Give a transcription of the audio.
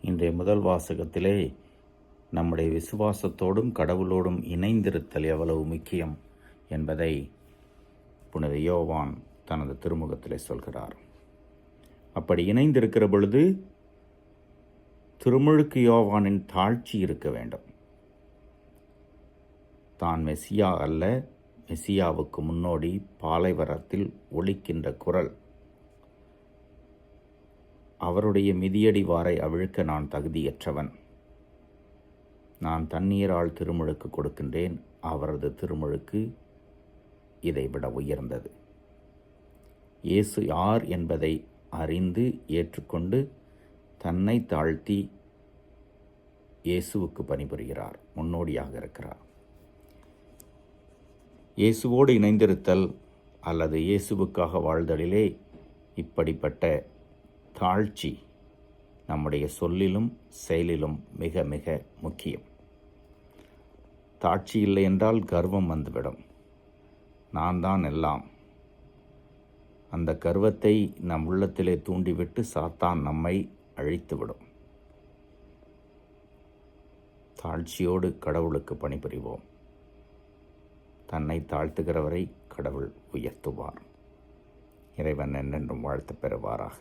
இன்றைய முதல் வாசகத்திலே நம்முடைய விசுவாசத்தோடும் கடவுளோடும் இணைந்திருத்தல் எவ்வளவு முக்கியம் என்பதை புனித யோவான் தனது திருமுகத்திலே சொல்கிறார். அப்படி இணைந்திருக்கிற பொழுது திருமுழுக்கு யோவானின் தாழ்ச்சி இருக்க வேண்டும். தான் மெசியா அல்ல மெசியாவுக்கு முன்னோடி பாலைவரத்தில் ஒழிக்கின்ற குரல். அவருடைய மிதியடி வாரை அவிழ்க்க நான் தகுதியற்றவன். நான் தண்ணீரால் திருமுழுக்கு கொடுக்கின்றேன். அவரது திருமுழுக்கு இதைவிட உயர்ந்தது. இயேசு யார் என்பதை அறிந்து ஏற்றுக்கொண்டு தன்னை தாழ்த்தி இயேசுவுக்கு பணிபுரிகிறார். முன்னோடியாக இருக்கிறார். இயேசுவோடு இணைந்திருத்தல் அல்லது இயேசுவுக்காக வாழ்தலிலே இப்படிப்பட்ட தாழ்ச்சி நம்முடைய சொல்லிலும் செயலிலும் மிக மிக முக்கியம். தாட்சி இல்லை என்றால் கர்வம் வந்துவிடும். நான் தான் எல்லாம். அந்த கர்வத்தை நம் உள்ளத்திலே தூண்டிவிட்டு சாத்தான் நம்மை அழித்துவிடும். தாழ்ச்சியோடு கடவுளுக்கு பணிபுரிவோம். தன்னை தாழ்த்துகிறவரை கடவுள் உயர்த்துவார். இறைவன் என்னென்றும் வாழ்த்து பெறுவாராக.